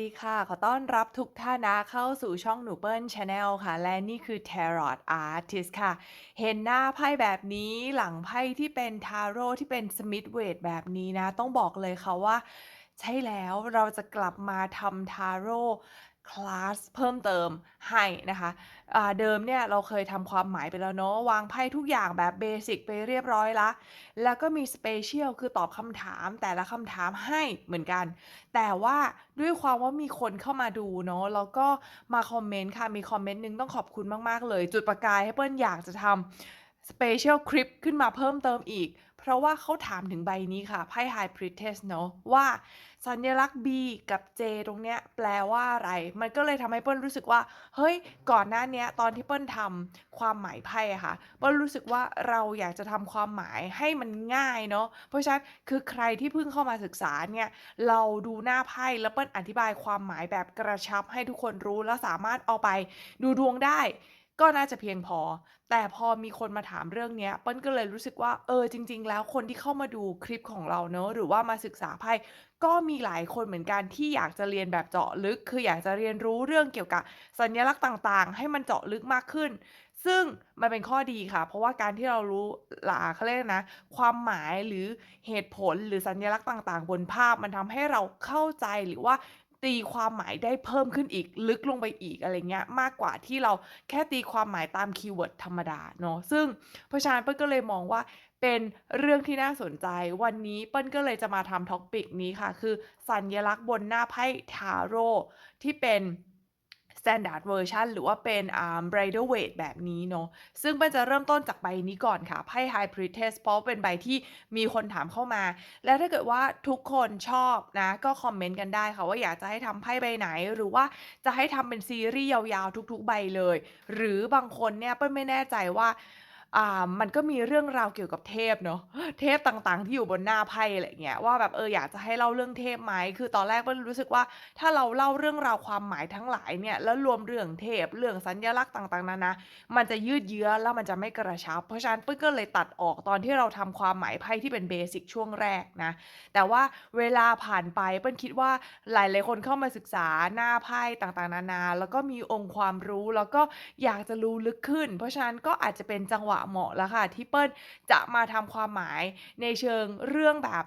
ดีค่ะ ขอต้อนรับทุกท่านนะเข้าสู่ช่องหนูเปิ้ลชาแนลค่ะ และนี่คือ Tarot Artist ค่ะ เห็นหน้าไพ่แบบนี้หลังไพ่ที่เป็นทาโร่ที่เป็นสมิธเวทแบบนี้นะ ต้องบอกเลยค่ะว่าใช่แล้วเราจะกลับมาทำทาโร่ คลาสเพิ่มเติมให้นะคะอ่าเดิมเนี่ยเราเคยทำความหมายไปแล้วเนาะวางไพ่ทุกอย่างแบบเบสิกไปเรียบร้อยละ แล้วก็มีสเปเชียลคือตอบคำถามแต่ละคำถามให้เหมือนกัน แต่ว่าด้วยความว่ามีคนเข้ามาดูเนาะแล้วก็มาคอมเมนต์ค่ะ มีคอมเมนต์หนึ่งต้องขอบคุณมาก ๆ เลย จุดประกายให้เปิ้ลอยากจะทำสเปเชียลคลิปขึ้นมาเพิ่มเติมอีก เพราะว่าเขาถามถึงใบนี้ค่ะ ไพ่ High Priestess เนาะว่าสัญลักษณ์ B กับ J ตรงเนี้ยแปลว่าอะไร มันก็เลยทำให้เปิ้ลรู้สึกว่า เฮ้ย ก่อนหน้าเนี้ยตอนที่เปิ้ลทำความหมายไพ่ค่ะ เปิ้ลรู้สึกว่าเราอยากจะทำความหมายให้มันง่ายเนาะ เพราะฉะนั้นคือใครที่เพิ่งเข้ามาศึกษาเนี่ย เราดูหน้าไพ่แล้วเปิ้ลอธิบายความหมายแบบกระชับให้ทุกคนรู้แล้วสามารถเอาไปดูดวงได้ ก็น่าจะเพียงพอ แต่พอมีคนมาถามเรื่องเนี้ย เปิ้ลก็เลยรู้สึกว่า เออ จริง ๆ แล้วคนที่เข้ามาดูคลิปของเราเนอะ หรือว่ามาศึกษาไพ่ ก็มีหลายคนเหมือนกันที่อยากจะเรียนแบบเจาะลึก คืออยากจะเรียนรู้เรื่องเกี่ยวกับสัญลักษณ์ต่างๆ ให้มันเจาะลึกมากขึ้น ซึ่งมันเป็นข้อดีค่ะ เพราะว่าการที่เรารู้หลาเขาเรียกนะ ความหมายหรือเหตุผลหรือสัญลักษณ์ต่าง ๆ บนภาพมันทำให้เราเข้าใจหรือว่า ตีความหมายได้เพิ่มขึ้นอีก ลึกลงไปอีกอะไรเงี้ยมากกว่าที่เราแค่ตีความหมายตามคีย์เวิร์ดธรรมดาเนาะซึ่งเพราะฉะนั้นเปิ้ลก็เลยมองว่าเป็นเรื่องที่น่าสนใจ วันนี้เปิ้ลก็เลยจะมาทำท็อปิกนี้ค่ะ คือสัญลักษณ์บนหน้าไพ่ทาโร่ที่เป็น standard version หรือว่าเป็นอ่า bridal weight แบบนี้เนาะซึ่งเป็นจะเริ่มต้นจากใบนี้ก่อนค่ะไพ่ high priestess เพราะเป็นใบที่มีคนถามเข้ามา แล้วถ้าเกิดว่าทุกคนชอบนะ ก็คอมเมนต์กันได้ค่ะ ว่าอยากจะให้ทำไพ่ใบไหน หรือว่าจะให้ทำเป็นซีรีส์ยาวๆ ทุกๆ ใบเลย หรือบางคนเนี่ยเปิ้ลไม่แน่ใจว่า อ่า มันก็มีเรื่องราวเกี่ยวกับเทพเนาะ เทพต่างๆ ที่อยู่บนหน้าไพ่อะไรเงี้ยว่าแบบเอออยากจะให้เล่าเรื่องเทพไหมคือตอนแรกเปิ้ลรู้สึกว่าถ้าเราเล่าเรื่องราวความหมายทั้งหลายเนี่ยแล้วรวมเรื่องเทพเรื่องสัญลักษณ์ต่างๆนานามันจะยืดเยื้อแล้วมันจะไม่กระชับ เพราะฉะนั้นเปิ้ลก็เลยตัดออกตอนที่เราทำความหมายไพ่ที่เป็นเบสิกช่วงแรกนะแต่ว่าเวลาผ่านไปเปิ้ลคิดว่าหลายๆคนเข้ามาศึกษาหน้าไพ่ต่างๆ นานา แล้วก็มีองค์ความรู้แล้วก็อยากจะรู้ลึกขึ้น เพราะฉะนั้นก็อาจจะเป็นจังหวะเหมาะแล้วค่ะที่เปิ้ลจะมาทำความหมายในเชิงเรื่องแบบ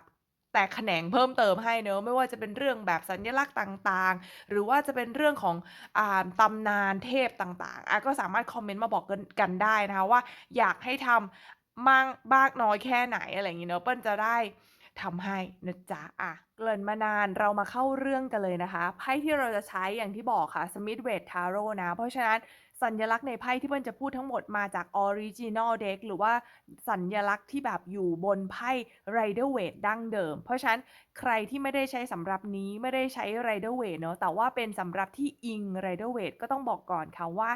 แตกแขนงเพิ่มเติมให้เนอะไม่ว่าจะเป็นเรื่องแบบสัญลักษณ์ต่างๆ หรือว่าจะเป็นเรื่องของอ่าตำนานเทพต่างๆอะก็สามารถคอมเมนต์มาบอกกันได้นะคะว่าอยากให้ทำมากมากน้อยแค่ไหนอะไรอย่างงี้เนอะเปิ้ลจะได้ทำให้นะจ๊ะอะเกริ่นมานานเรามาเข้าเรื่องกันเลยนะคะ ไพ่ที่เราจะใช้อย่างที่บอกค่ะ Smith w e i g h Tarot นะ เพราะฉะนั้น สัญลักษณ์ในไพ่ที่เปิ้ลจะพูดทั้งหมดมาจาก Original Deck หรือว่าสัญลักษณ์ที่แบบอยู่บนไพ่ Rider w a i t ดั้งเดิม เพราะฉะนั้นใครที่ไม่ได้ใช้สำหรับนี้ไม่ได้ใช้ Rider w a i t เนาะแต่ว่าเป็นสำหรับที่อิง Rider w a i t ก็ต้องบอกก่อนค่ะว่า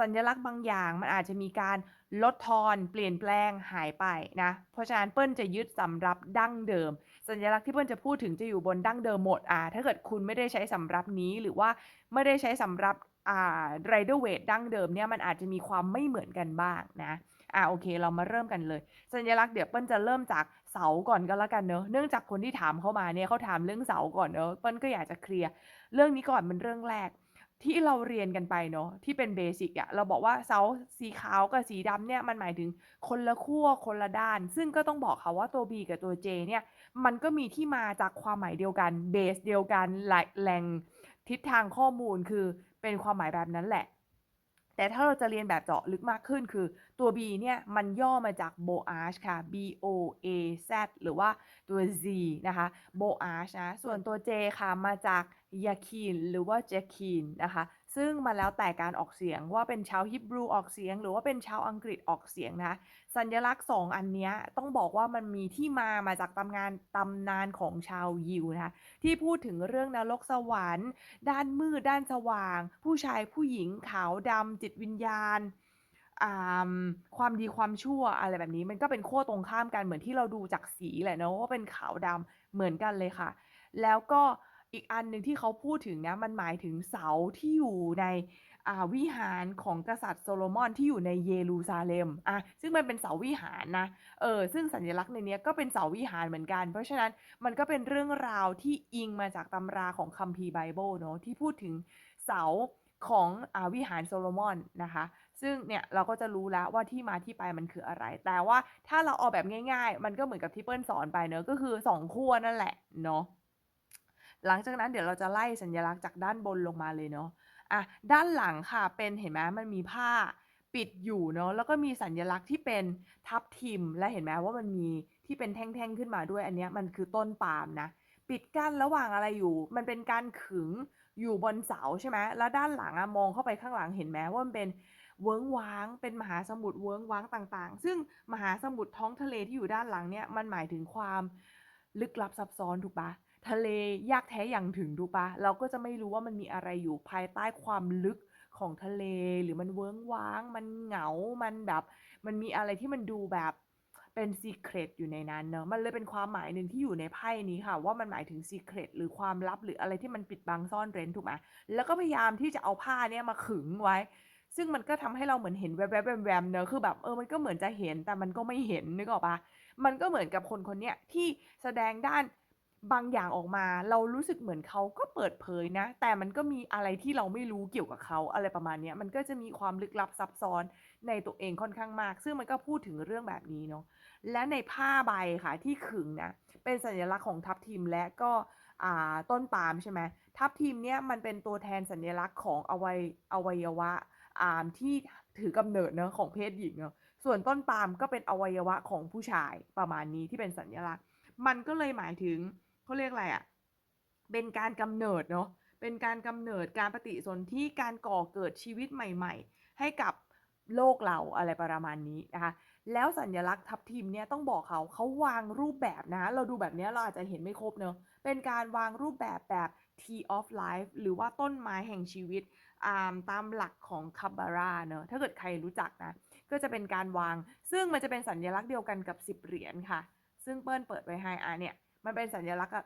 สัญลักษณ์บางอย่างมันอาจจะมีการลดทอนเปลี่ยนแปลงหายไปนะ เพราะฉะนั้นเปิ้ลจะยึดสำหรับดั้งเดิม สัญลักษณ์ที่เปิ้ลจะพูดถึงจะอยู่บนดั้งเดิมหมดอ่าถ้าเกิดคุณไม่ได้ใช้สำหรับนี้หรือว่าไม่ได้ใช้สำรับ หรับอ่า rider weight ดั้งเดิมเนี่ยมันอาจจะมีความไม่เหมือนกันบ้างนะอ่าโอเค เรามาเริ่มกันเลย สัญลักษณ์เดี๋ยวเปิ้ลจะเริ่มจากเสาก่อนก็แล้วกันเนอะเนื่องจากคนที่ถามเข้ามาเนี่ยเขาถามเรื่องเสาก่อนเนอะเปิ้ลก็อยากจะเคลียร์เรื่องนี้ก่อนเป็นเรื่องแรก ที่เราเรียนกันไปเนาะที่เป็นเบสิกอะเราบอกว่าเสาสีขาวกับสีดำเนี่ยมันหมายถึงคนละขั้วคนละด้าน ซึ่งก็ต้องบอกค่ะว่าตัว B กับตัว J เนี่ยมันก็มีที่มาจากความหมายเดียวกันเบสเดียวกันแหล่งทิศทางข้อมูลคือ เป็นความหมายแบบนั้นแหละ แต่ถ้าเราจะเรียนแบบเจาะลึกมากขึ้นคือตัว B เนี่ยมันย่อมาจาก Boaz ค่ะ B O A Z หรือว่าตัว Z นะคะ Boaz นะ ส่วนตัว J ค่ะมาจากยาคีนหรือว่าเจคีนนะคะ ซึ่งมาแล้วแต่การออกเสียงว่าเป็นชาวฮิบรูออกเสียง หรือว่าเป็นชาวอังกฤษออกเสียงนะ สัญลักษณ์สองอันนี้ต้องบอกว่ามันมีที่มามาจากตำนานตำนานของชาวยิวนะคะที่พูดถึงเรื่องนรกสวรรค์ ด้านมืดด้านสว่าง ผู้ชายผู้หญิงขาวดำจิตวิญญาณความดีความชั่วอะไรแบบนี้ มันก็เป็นขั้วตรงข้ามกันเหมือนที่เราดูจากสีแหละเนาะว่าเป็นขาวดำเหมือนกันเลยค่ะ แล้วก็ อีกอันหนึ่งที่เขาพูดถึงนะมันหมายถึงเสาที่อยู่ในวิหารของกษัตริย์โซโลมอนที่อยู่ในเยรูซาเล็มอะซึ่งมันเป็นเสาวิหารนะเออซึ่งสัญลักษณ์ในนี้ก็เป็นเสาวิหารเหมือนกัน เพราะฉะนั้นมันก็เป็นเรื่องราวที่อิงมาจากตำราของคัมภีร์ไบเบิลเนาะที่พูดถึงเสาของอวิหารโซโลมอนนะคะ ซึ่งเนี่ยเราก็จะรู้แล้วว่าที่มาที่ไปมันคืออะไร แต่ว่าถ้าเราเอาแบบง่าย ๆ มันก็เหมือนกับที่เปิ้ลสอนไปเนอะก็คือสองขั้วนั่นแหละเนาะ หลังจากนั้นเดี๋ยวเราจะไล่สัญลักษณ์จากด้านบนลงมาเลยเนาะอะด้านหลังค่ะเป็นเห็นไหมมันมีผ้าปิดอยู่เนาะแล้วก็มีสัญลักษณ์ที่เป็นทับทิม และเห็นไหมว่ามันมีที่เป็นแท่งๆขึ้นมาด้วยอันนี้มันคือต้นปาล์มนะปิดกั้นระหว่างอะไรอยู่ มันเป็นการขึงอยู่บนเสาใช่ไหมแล้วด้านหลังอะมองเข้าไปข้างหลังเห็นไหมว่ามันเป็นเวิ้งว้าง เป็นมหาสมุทรเวิ้งว้างต่างๆ ซึ่งมหาสมุทรท้องทะเลที่อยู่ด้านหลังเนี่ยมันหมายถึงความลึกลับซับซ้อนถูกปะ ทะเลยากแท้อย่างถึงถูกปะเราก็จะไม่รู้ว่ามันมีอะไรอยู่ภายใต้ความลึกของทะเลหรือมันเวิ้งว้าง มันเหงา มันแบบ มันมีอะไรที่มันดูแบบเป็นซีเครตอยู่ในนั้นเนอะมันเลยเป็นความหมายหนึ่งที่อยู่ในไพ่นี้ค่ะ ว่ามันหมายถึงซีเครตหรือความลับหรืออะไรที่มันปิดบังซ่อนเร้นถูกไหมแล้วก็พยายามที่จะเอาผ้าเนี่ยมาขึงไว้ ซึ่งมันก็ทำให้เราเหมือนเห็นแวบๆแวมๆเนอะคือแบบเออมันก็เหมือนจะเห็นแต่มันก็ไม่เห็นนึกออกปะมันก็เหมือนกับคนคนเนี้ยที่แสดงด้าน บางอย่างออกมาเรารู้สึกเหมือนเขาก็เปิดเผยนะ แต่มันก็มีอะไรที่เราไม่รู้เกี่ยวกับเขาอะไรประมาณนี้มันก็จะมีความลึกลับซับซ้อนในตัวเองค่อนข้างมาก ซึ่งมันก็พูดถึงเรื่องแบบนี้เนาะและในผ้าใบค่ะที่ขึงนะเป็นสัญลักษณ์ของทัพทีมและก็ต้นปาล์มใช่ไหมทัพทีมเนี่ยมันเป็นตัวแทนสัญลักษณ์ของอวัยอวัยวะอ่าที่ถือกำเนิดเนาะของเพศหญิงเนาะส่วนต้นปาล์มก็เป็นอวัยวะของผู้ชายประมาณนี้ที่เป็นสัญลักษณ์ มันก็เลยหมายถึง เขาเรียกอะไรอะ่ะ เป็นการกำเนิดเนาะ เป็นการกำเนิดการปฏิสนธิการก่อเกิดชีวิตใหม่ ๆ ให้กับโลกเราอะไรประมาณนี้นะคะ แล้วสัญลักษณ์ทับทิมเนี่ยต้องบอกเขาเขาวางรูปแบบนะ เราดูแบบนี้เราอาจจะเห็นไม่ครบเนาะเป็นการวางรูปแบบแบบ Tree of Life หรือว่าต้นไม้แห่งชีวิตตามหลักของคาบาร่าเนาะถ้าเกิดใครรู้จักนะ ก็จะเป็นการวาง ซึ่งมันจะเป็นสัญลักษณ์เดียวกันกับ 10 เหรียญค่ะ ซึ่งเปิ้ลเปิดไว้ให้อะเนี่ย มันเป็นสัญลักษณ์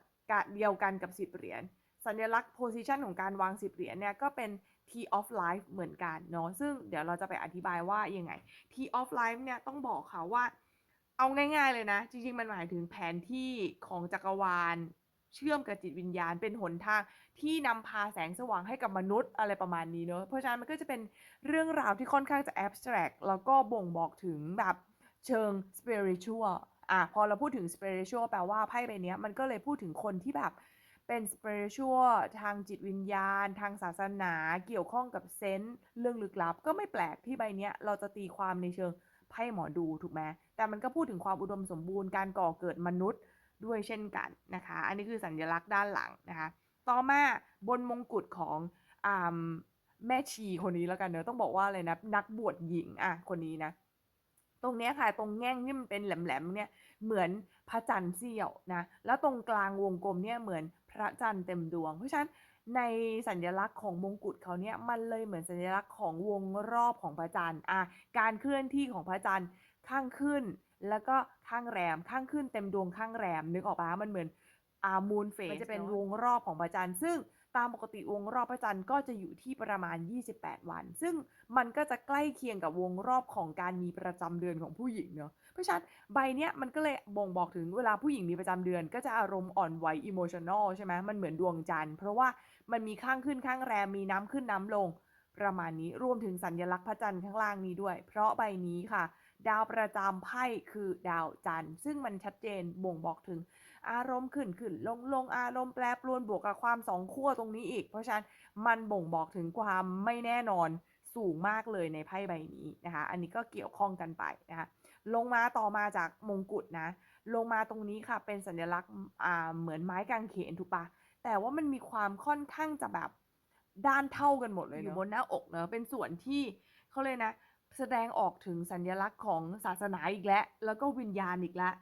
เดียวกันกับ10เหรียญสัญลักษณ์ position ของการวาง10เหรียญเนี่ยก็เป็น T of Life เหมือนกันเนาะซึ่งเดี๋ยวเราจะไปอธิบายว่ายังไง T of Life เนี่ยต้องบอกค่ะว่า เอาง่ายๆเลยนะ จริงๆ มันหมายถึงแผนที่ของจักรวาล เชื่อมกับจิตวิญญาณเป็นหนทางที่นำพาแสงสว่างให้กับมนุษย์อะไรประมาณนี้เนอะเพราะฉะนั้นมันก็จะเป็นเรื่องราวที่ค่อนข้างจะ abstract แล้วก็บ่งบอกถึงแบบเชิง spiritual อะพอเราพูดถึง spiritual แปลว่าไพ่ใบนี้มันก็เลยพูดถึงคนที่แบบเป็น spiritual ทางจิตวิญญาณ ทางศาสนาเกี่ยวข้องกับเซนส์เรื่องลึกลับ ก็ไม่แปลกที่ใบนี้เราจะตีความในเชิงไพ่หมอดูถูกไหมแต่มันก็พูดถึงความอุดมสมบูรณ์การก่อเกิดมนุษย์ด้วยเช่นกันนะคะ อันนี้คือสัญลักษณ์ด้านหลังนะคะ ต่อมาบนมงกุฎของอแม่ชีคนนี้แล้วกันเนอะต้องบอกว่าอะไรนะนักบวชหญิงอะคนนี้นะ ตรงนี้ค่ะตรงแง่งที่มันเป็นแหลมๆเนี่ยเหมือนพระจันทร์เสี้ยวนะแล้วตรงกลางวงกลมเนี่ยเหมือนพระจันทร์เต็มดวง เพราะฉะนั้นในสัญลักษณ์ของมงกุฎเขาเนี่ยมันเลยเหมือนสัญลักษณ์ของวงรอบของพระจันทร์อะการเคลื่อนที่ของพระจันทร์ข้างขึ้น แล้วก็ข้างแรมข้างขึ้นเต็มดวงข้างแรมนึกออกปะมันเหมือนอามูนเฟสมันจะเป็นวงรอบของพระจันทร์ซึ่ง ตามปกติวงรอบพระจันทร์ก็จะอยู่ที่ประมาณ 28 วัน ซึ่งมันก็จะใกล้เคียงกับวงรอบของการมีประจำเดือนของผู้หญิงเนาะเพราะฉะนั้นใบเนี้ยมันก็เลยบ่งบอกถึงเวลาผู้หญิงมีประจำเดือน ก็จะอารมณ์อ่อนไหวอิโมชันอลใช่ไหมมันเหมือนดวงจันทร์เพราะว่ามันมีข้างขึ้นข้างแรมมีน้ำขึ้นน้ำลง ประมาณนี้รวมถึงสัญลักษณ์พระจันทร์ข้างล่างนี้ด้วย เพราะใบนี้ค่ะ ดาวประจำไพ่คือดาวจันทร์ซึ่งมันชัดเจนบ่งบอกถึง อารมณ์ขึ้นขึ้นลงลงอารมณ์แปรปรวนบวกกับความสองขั้วตรงนี้อีก เพราะฉะนั้นมันบ่งบอกถึงความไม่แน่นอนสูงมากเลยในไพ่ใบนี้นะคะ อันนี้ก็เกี่ยวข้องกันไปนะคะ ลงมาต่อมาจากมงกุฎนะ ลงมาตรงนี้ค่ะเป็นสัญลักษณ์อ่าเหมือนไม้กางเขนถูกปะแต่ว่ามันมีความค่อนข้างจะแบบด้านเท่ากันหมดเลยอยู่บนหน้าอกเนอะเป็นส่วนที่เขาเลยนะ แสดงออกถึงสัญลักษณ์ของศาสนาอีกแล้วแล้วก็วิญญาณอีกแล้ว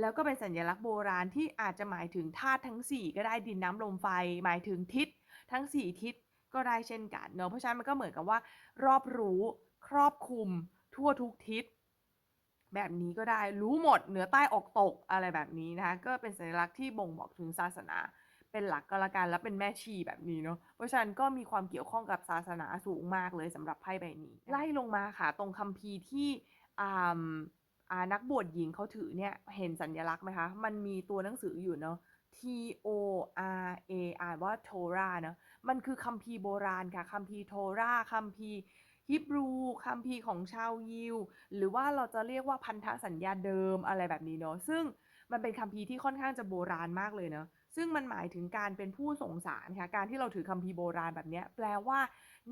แล้วก็เป็นสัญลักษณ์โบราณที่อาจจะหมายถึงธาตุทั้ง 4 ก็ได้ดินน้ำลมไฟ หมายถึงทิศทั้ง 4 ทิศก็ได้เช่นกันเนาะเพราะฉะนั้นมันก็เหมือนกับว่า รอบรู้ครอบคลุมทั่วทุกทิศ แบบนี้ก็ได้รู้หมดเหนือใต้ออกตกอะไรแบบนี้นะคะก็เป็นสัญลักษณ์ที่บ่งบอกถึงศาสนา เป็นหลักก็แล้วกันแล้วเป็นแม่ชีแบบนี้เนาะเพราะฉะนั้นก็มีความเกี่ยวข้องกับศาสนาสูงมากเลยสำหรับไพ่ใบนี้ ไล่ลงมาค่ะ ตรงคัมภีร์ที่อ่า นักบวชหญิงเขาถือเนี่ยเห็นสัญลักษณ์ไหมคะ มันมีตัวหนังสืออยู่เนาะ T O R A อ่านว่า Torah เนาะมันคือคัมภีร์โบราณค่ะคัมภีร์โทราคัมภีร์ฮีบรูคัมภีร์ของชาวยิว หรือว่าเราจะเรียกว่าพันธสัญญาเดิมอะไรแบบนี้เนาะซึ่งมันเป็นคัมภีร์ที่ค่อนข้างจะโบราณมากเลยเนาะซึ่งมันหมายถึงการเป็นผู้ส่งสารค่ะการที่เราถือคัมภีร์โบราณแบบเนี้ยแปลว่า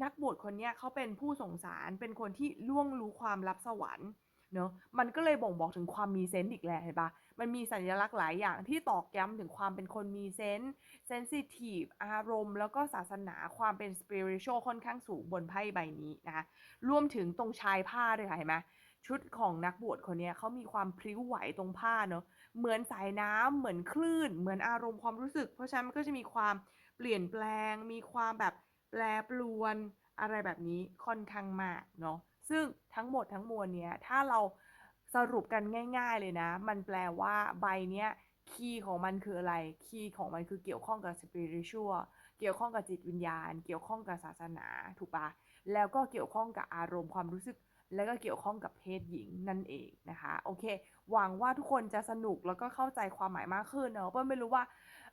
นักบวชคนเนี้ยเขาเป็นผู้ส่งสารเป็นคนที่ล่วงรู้ความลับสวรรค์ เนาะมันก็เลยบ่งบอกถึงความมีเซนส์อีกแหละเห็นปล่ามันมีสัญลักษณ์หลายอย่างที่ตอกย้ำถึงความเป็นคนมีเซนส์เซนซิทีฟอารมณ์ แล้วก็ศาสนาความเป็น spiritual ค่อนข้างสูงบนไพ่ใบนี้นะคะรวมถึงตรงชายผ้าด้วยค่ะเห็นไหมชุดของนักบวชคนนี้เขามีความพริ้วไหวตรงผ้าเนาะเหมือนสายน้ำเหมือนคลื่น เหมือนอารมณ์ความรู้สึก เพราะฉะนั้นมันก็จะมีความเปลี่ยนแปลง มีความแบบแปรปรวนอะไรแบบนี้ค่อนข้างมากเนาะ ซึ่งทั้งหมดทั้งมวลเนี้ยถ้าเราสรุปกันง่าย ๆเลยนะ มันแปลว่าใบเนี้ยคีย์ของมันคืออะไร คีย์ของมันคือเกี่ยวข้องกับ spiritual เกี่ยวข้องกับจิตวิญญาณ เกี่ยวข้องกับศาสนาถูกปล่าแล้วก็เกี่ยวข้องกับอารมณ์ความรู้สึก แล้วก็เกี่ยวข้องกับเพศหญิงนั่นเองนะคะโอเคหวังว่าทุกคนจะสนุกแล้วก็เข้าใจความหมายมากขึ้นเนาะเปิ้ลไม่รู้ว่า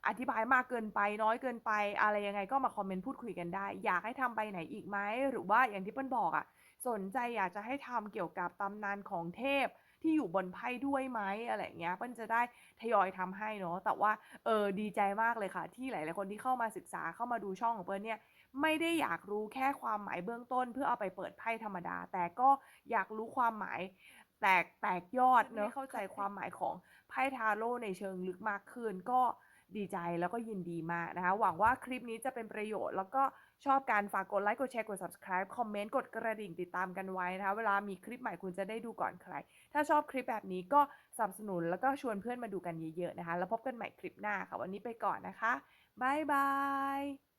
อธิบายมากเกินไปน้อยเกินไป อะไรยังไงก็มาคอมเมนต์พูดคุยกันได้ อยากให้ทำใบไหนอีกไหมหรือว่าอย่างที่เปิ้ลบอกอะ สนใจอยากจะให้ทำเกี่ยวกับตำนานของเทพที่อยู่บนไพ่ด้วยไหมอะไรอย่างเงี้ยเปิ้ลจะได้ทยอยทำให้เนาะแต่ว่าเออดีใจมากเลยค่ะ ที่หลายๆคนที่เข้ามาศึกษาเข้ามาดูช่องของเปิ้ลเนี่ยไม่ได้อยากรู้แค่ความหมายเบื้องต้น เพื่อเอาไปเปิดไพ่ธรรมดา แต่ก็อยากรู้ความหมายแตกแตกยอดเนาะเข้าใจความหมายของไพ่ทาโร่ในเชิงลึกมากขึ้นก็ดีใจแล้วก็ยินดีมากนะคะหวังว่าคลิปนี้จะเป็นประโยชน์แล้วก็ ชอบการฝากกดไลค์กดแชร์กด subscribe คอมเมนต์กดกระดิ่งติดตามกันไว้นะคะเวลามีคลิปใหม่คุณจะได้ดูก่อนใคร ถ้าชอบคลิปแบบนี้ก็สนับสนุนแล้วก็ชวนเพื่อนมาดูกันเยอะๆนะคะ แล้วพบกันใหม่คลิปหน้าค่ะวันนี้ไปก่อนนะคะบ๊ายบาย